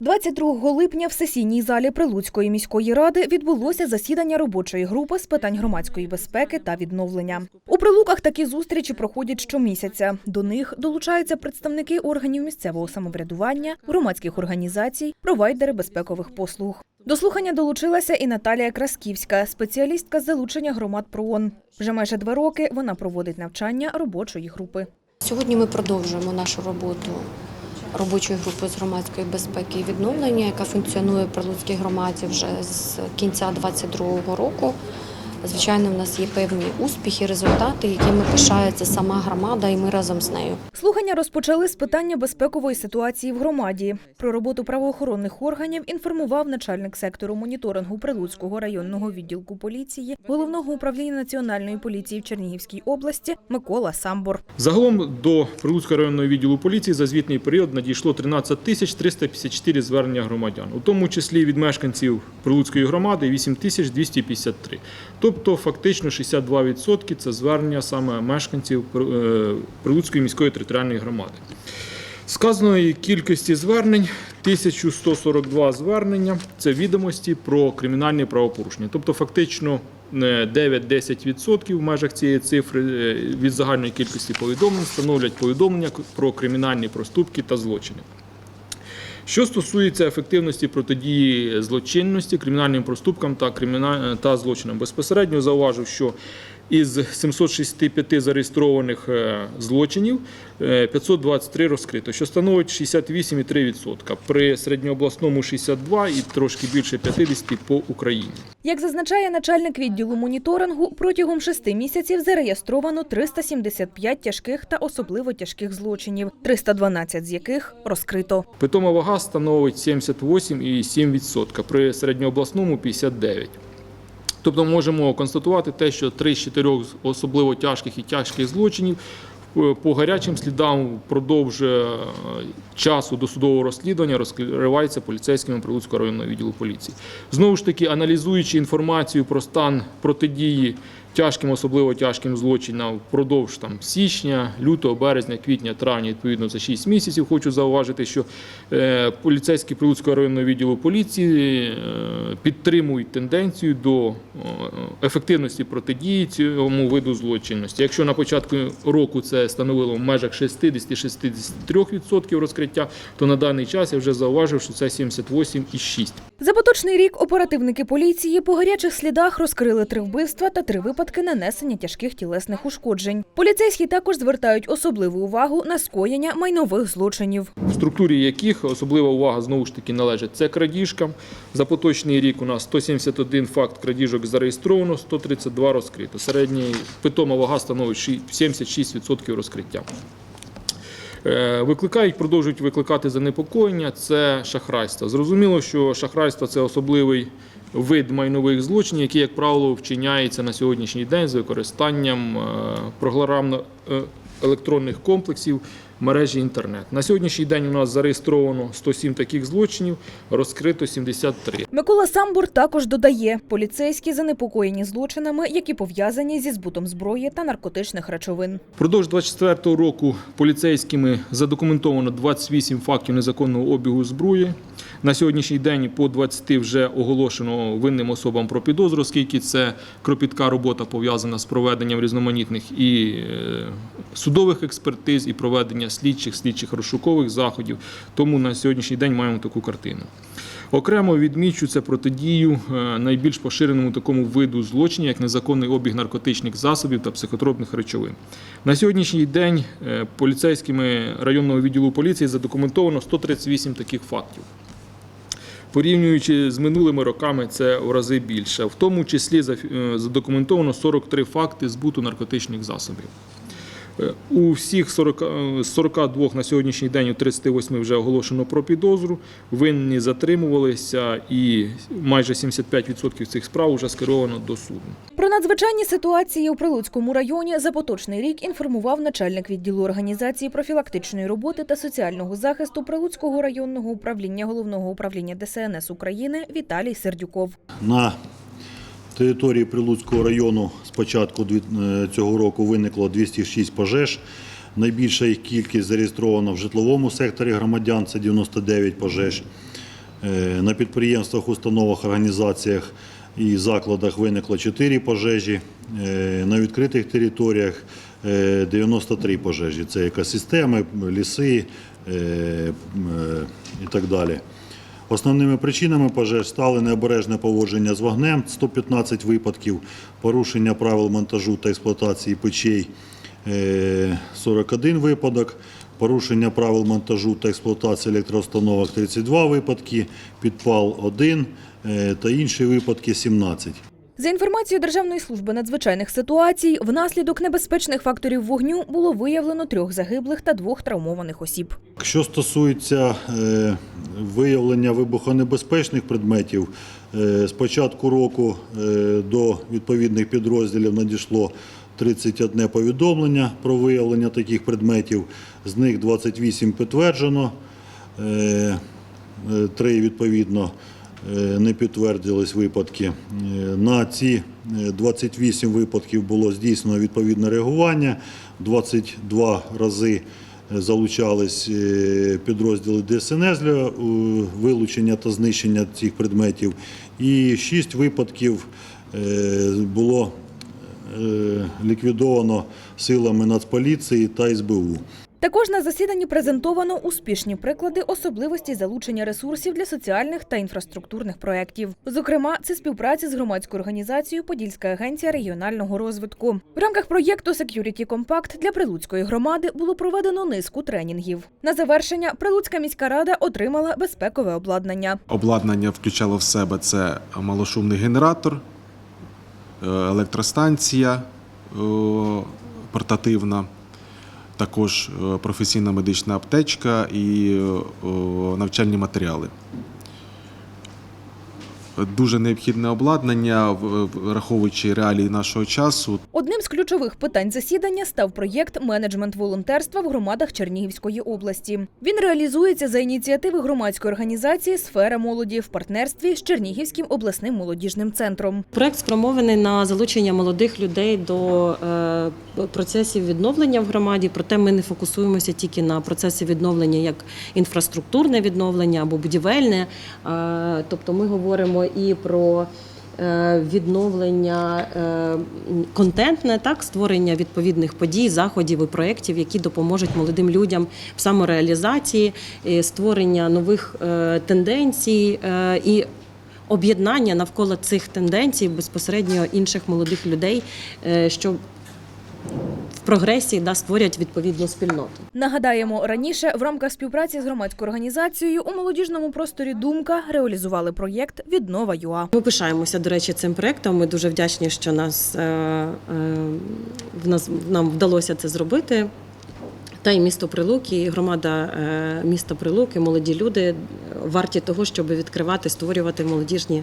22 липня в сесійній залі Прилуцької міської ради відбулося засідання робочої групи з питань громадської безпеки та відновлення. У Прилуках такі зустрічі проходять щомісяця. До них долучаються представники органів місцевого самоврядування, громадських організацій, провайдери безпекових послуг. До слухання долучилася і Наталія Красківська, спеціалістка з залучення громад ПРООН. Вже майже два роки вона проводить навчання робочої групи. Сьогодні ми продовжуємо нашу роботу робочої групи з громадської безпеки і відновлення, яка функціонує при Луцькій громаді вже з кінця 2022 року. Звичайно, в нас є певні успіхи, результати, якими пишається сама громада, і ми разом з нею. Слухання розпочали з питання безпекової ситуації в громаді. Про роботу правоохоронних органів інформував начальник сектору моніторингу Прилуцького районного відділку поліції головного управління національної поліції в Чернігівській області Микола Самбор. Загалом до Прилуцького районного відділу поліції за звітний період надійшло 13 тисяч 354 звернення громадян, у тому числі від мешканців Прилуцької громади 8 тисяч 253. Тобто фактично 62% це звернення саме мешканців е, Прилуцької міської територіальної громади. Сказаної кількості звернень 1142 звернення це відомості про кримінальні правопорушення. Тобто, фактично е, 9-10% в межах цієї цифри е, від загальної кількості повідомлень становлять повідомлення про кримінальні проступки та злочини. Що стосується ефективності протидії злочинності, кримінальним проступкам та, криміна... та злочинам, безпосередньо зауважив, що із 765 зареєстрованих е, злочинів е, 523 розкрито, що становить 68,3%, при середньообласному 62 і трошки більше 50 по Україні. Як зазначає начальник відділу моніторингу, протягом шести місяців зареєстровано 375 тяжких та особливо тяжких злочинів, 312 з яких розкрито. Питома вага становить 78,7%, при середньообласному 59%. Тобто можемо констатувати те, що три з чотирьох особливо тяжких і тяжких злочинів е, по гарячим слідам впродовж е, часу досудового розслідування розкривається поліцейськими Прилуцького районного відділу поліції. Знову ж таки, аналізуючи інформацію про стан протидії тяжким, особливо тяжким злочинам впродовж там січня, лютого, березня, квітня, травня, відповідно за 6 місяців. Хочу зауважити, що е, поліцейські Прилуцького районного відділу поліції е, підтримують тенденцію до ефективності протидії цьому виду злочинності. Якщо на початку року це становило в межах 60-63% розкриття, то на даний час я вже зауважив, що це 78,6%. За поточний рік оперативники поліції по гарячих слідах розкрили три вбивства та три випадки нанесення тяжких тілесних ушкоджень. Поліцейські також звертають особливу увагу на скоєння майнових злочинів. в структурі яких особлива увага знову ж таки належить це крадіжкам. За поточний рік у нас 171 факт крадіжок зареєстровано, 132 розкрито. Середній питома вага становить 76% розкриття. Е, Викликають, продовжують викликати занепокоєння. Це шахрайство. Зрозуміло, що шахрайство це особливий вид майнових злочинів, який, як правило, вчиняється на сьогоднішній день з використанням е, програмно е, електронних комплексів мережі інтернет. На сьогоднішній день у нас зареєстровано 107 таких злочинів, розкрито 73. Микола Самбур також додає, поліцейські занепокоєні злочинами, які пов'язані зі збутом зброї та наркотичних речовин. Впродовж 24 року поліцейськими задокументовано 28 фактів незаконного обігу зброї. На сьогоднішній день по 20 вже оголошено винним особам про підозру, оскільки це кропітка робота пов'язана з проведенням різноманітних і е, судових експертиз, і проведення слідчих, слідчих розшукових заходів. Тому на сьогоднішній день маємо таку картину. Окремо відмічу це протидію е, найбільш поширеному такому виду злочинів, як незаконний обіг наркотичних засобів та психотропних речовин. На сьогоднішній день е, поліцейськими районного відділу поліції задокументовано 138 таких фактів. Порівнюючи з минулими роками, це в рази більше. В тому числі е, задокументовано 43 факти збуту наркотичних засобів. Е, У всіх 40, е, з 42 на сьогоднішній день у 38 вже оголошено про підозру. Винні затримувалися і майже 75% цих справ вже скеровано до суду. Про надзвичайні ситуації у Прилуцькому районі за поточний рік інформував начальник відділу організації профілактичної роботи та соціального захисту Прилуцького районного управління головного управління ДСНС України Віталій Сердюков. На території Прилуцького району початку е, цього року виникло 206 пожеж. Найбільша їх кількість зареєстрована в житловому секторі громадян це 99 пожеж. Е, На підприємствах, установах, організаціях і закладах виникло 4 пожежі. Е, На відкритих територіях е, 93 пожежі. Це екосистеми, ліси і так далі. Основними причинами пожеж стали необережне поводження з вогнем 115 випадків, порушення правил монтажу та експлуатації печей е, 41 випадок, порушення правил монтажу та експлуатації електроустановок 32 випадки, підпал 1 е, та інші випадки 17. За інформацією Державної служби надзвичайних ситуацій, внаслідок небезпечних факторів вогню було виявлено трьох загиблих та двох травмованих осіб. Що стосується е, виявлення вибухонебезпечних предметів, е, з початку року е, до відповідних підрозділів надійшло 31 повідомлення про виявлення таких предметів, з них 28 підтверджено, е, е, три відповідно не підтвердились випадки. Е, На ці е, 28 випадків було здійснено відповідне реагування, 22 рази залучались е, підрозділи ДСНС для е, вилучення та знищення цих предметів. І 6 випадків е, було е, ліквідовано силами Нацполіції та СБУ. Також на засіданні презентовано успішні приклади особливості залучення ресурсів для соціальних та інфраструктурних проєктів. Зокрема, це співпраця з громадською організацією Подільська агенція регіонального розвитку. В рамках проєкту Security Compact для Прилуцької громади було проведено низку тренінгів. На завершення Прилуцька міська рада отримала безпекове обладнання. Обладнання включало в себе це малошумний генератор, е, електростанція е, портативна, також е, професійна медична аптечка і е, навчальні матеріали. Дуже необхідне обладнання, враховуючи реалії нашого часу. Одним з ключових питань засідання став проєкт менеджмент волонтерства в громадах Чернігівської області. Він реалізується за ініціативи громадської організації Сфера молоді в партнерстві з Чернігівським обласним молодіжним центром. Проект спрямований на залучення молодих людей до е, процесів відновлення в громаді. Проте ми не фокусуємося тільки на процесі відновлення як інфраструктурне відновлення або будівельне. Е, тобто ми говоримо і про е, відновлення е, контентне, так створення відповідних подій, заходів і проєктів, які допоможуть молодим людям в самореалізації, е, створення нових тенденцій і об'єднання навколо цих тенденцій безпосередньо інших молодих людей, що в прогресії да, створять відповідну спільноту. Нагадаємо, раніше в рамках співпраці з громадською організацією у молодіжному просторі Думка реалізували проєкт Віднова ЮА. Ми пишаємося, до речі, цим проектом. Ми дуже вдячні, що нас, е, е, в нас нам вдалося це зробити. Та й місто Прилуки, і громада е, міста Прилуки, молоді люди варті того, щоб відкривати, створювати молодіжні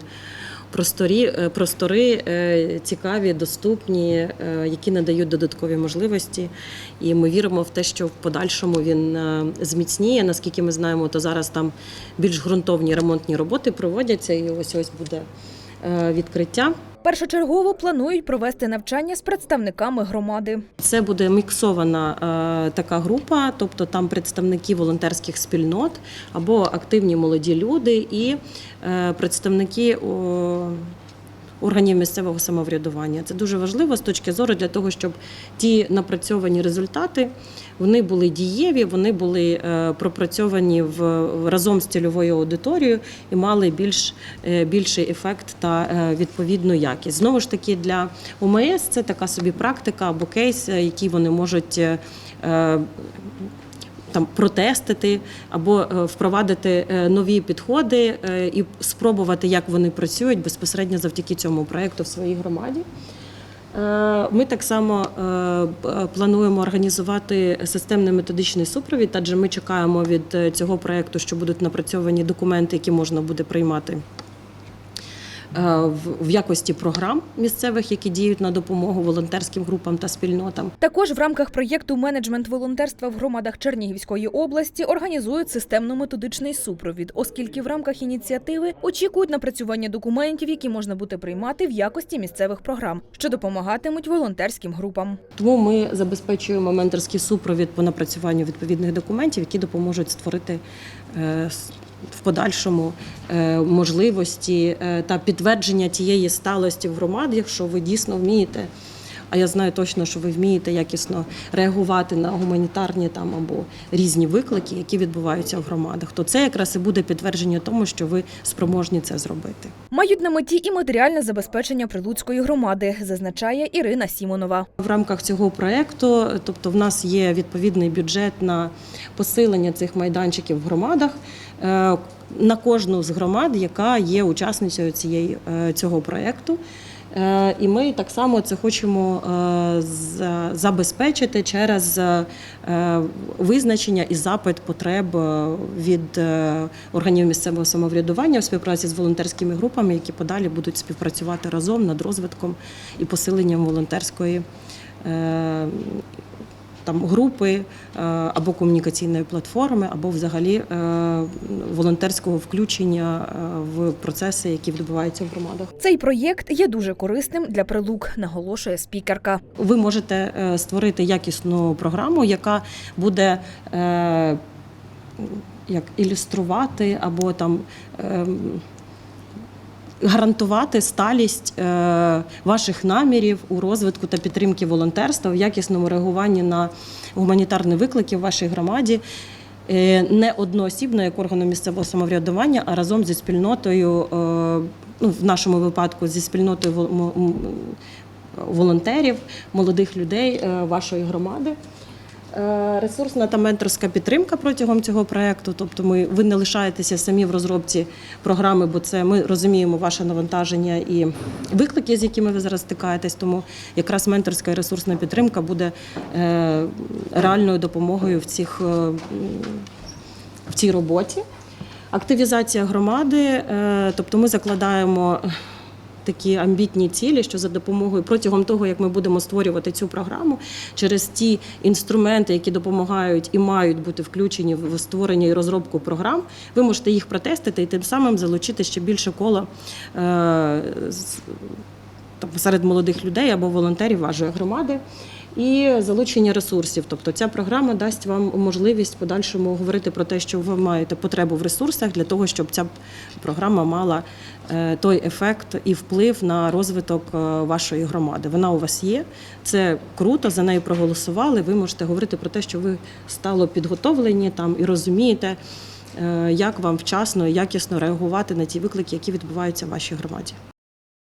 просторі, е, простори е, цікаві, доступні, е, які надають додаткові можливості. І ми віримо в те, що в подальшому він зміцніє. Наскільки ми знаємо, то зараз там більш ґрунтовні ремонтні роботи проводяться, і ось ось буде відкриття. Першочергово планують провести навчання з представниками громади. Це буде міксована е, така група, тобто там представники волонтерських спільнот або активні молоді люди і е, представники органів місцевого самоврядування. Це дуже важливо з точки зору для того, щоб ті напрацьовані результати вони були дієві, вони були е, пропрацьовані в разом з цільовою аудиторією і мали більш е, більший ефект та е, відповідну якість. Знову ж таки, для ОМС це така собі практика або кейс, який вони можуть. Там протестити або е, впровадити е, нові підходи е, і спробувати, як вони працюють безпосередньо завдяки цьому проєкту в своїй громаді. Ми так само плануємо організувати системний методичний супровід, адже ми чекаємо від цього проєкту, що будуть напрацьовані документи, які можна буде приймати в- в якості програм місцевих, які діють на допомогу волонтерським групам та спільнотам. Також в рамках проєкту менеджмент волонтерства в громадах Чернігівської області організують системно-методичний супровід, оскільки в рамках ініціативи очікують напрацювання документів, які можна буде приймати в якості місцевих програм, що допомагатимуть волонтерським групам. Тому ми забезпечуємо менторський супровід по напрацюванню відповідних документів, які допоможуть створити е, в подальшому е, можливості е, та підтвердження тієї сталості в громаді, якщо ви дійсно вмієте. А я знаю точно, що ви вмієте якісно реагувати на гуманітарні там або різні виклики, які відбуваються в громадах. То це якраз і буде підтвердження тому, що ви спроможні це зробити. Мають на меті і матеріальне забезпечення прилуцької громади, зазначає Ірина Сімонова. В рамках цього проекту, тобто, в нас є відповідний бюджет на посилення цих майданчиків в громадах е, на кожну з громад, яка є учасницею цієї е, цього проекту. Е, І ми так само це хочемо е, забезпечити через е, визначення і запит потреб від органів місцевого самоврядування в співпраці з волонтерськими групами, які подалі будуть співпрацювати разом над розвитком і посиленням волонтерської там групи е, або комунікаційної платформи, або взагалі е, волонтерського включення е, в процеси, які відбуваються в громадах. Цей проєкт є дуже корисним для прилук, наголошує спікерка. Ви можете створити якісну програму, яка буде як ілюструвати або там. Гарантувати сталість е, ваших намірів у розвитку та підтримки волонтерства, в якісному реагуванні на гуманітарні виклики в вашій громаді, е, не одноосібно як органом місцевого самоврядування, а разом зі спільнотою, е, ну, в нашому випадку зі спільнотою вол- волонтерів, молодих людей вашої громади. Е, Ресурсна та менторська підтримка протягом цього проекту. Тобто, ми ви не лишаєтеся самі в розробці програми, бо це ми розуміємо ваше навантаження і виклики, з якими ви зараз стикаєтесь. Тому якраз менторська і ресурсна підтримка буде е, реальною допомогою в цих. е, в цій роботі. Активізація громади, тобто ми закладаємо такі амбітні цілі, що за допомогою протягом того, як ми будемо створювати цю програму, через ті інструменти, які допомагають і мають бути включені в створення і розробку програм, ви можете їх протестити і тим самим залучити ще більше кола е, там, серед молодих людей або волонтерів вашої громади. І залучення ресурсів. Тобто ця програма дасть вам можливість подальшому говорити про те, що ви маєте потребу в ресурсах для того, щоб ця програма мала е, той ефект і вплив на розвиток е, вашої громади. Вона у вас є. Це круто, за нею проголосували. Ви можете говорити про те, що ви стало підготовлені там і розумієте, е, як вам вчасно і якісно реагувати на ті виклики, які відбуваються в вашій громаді.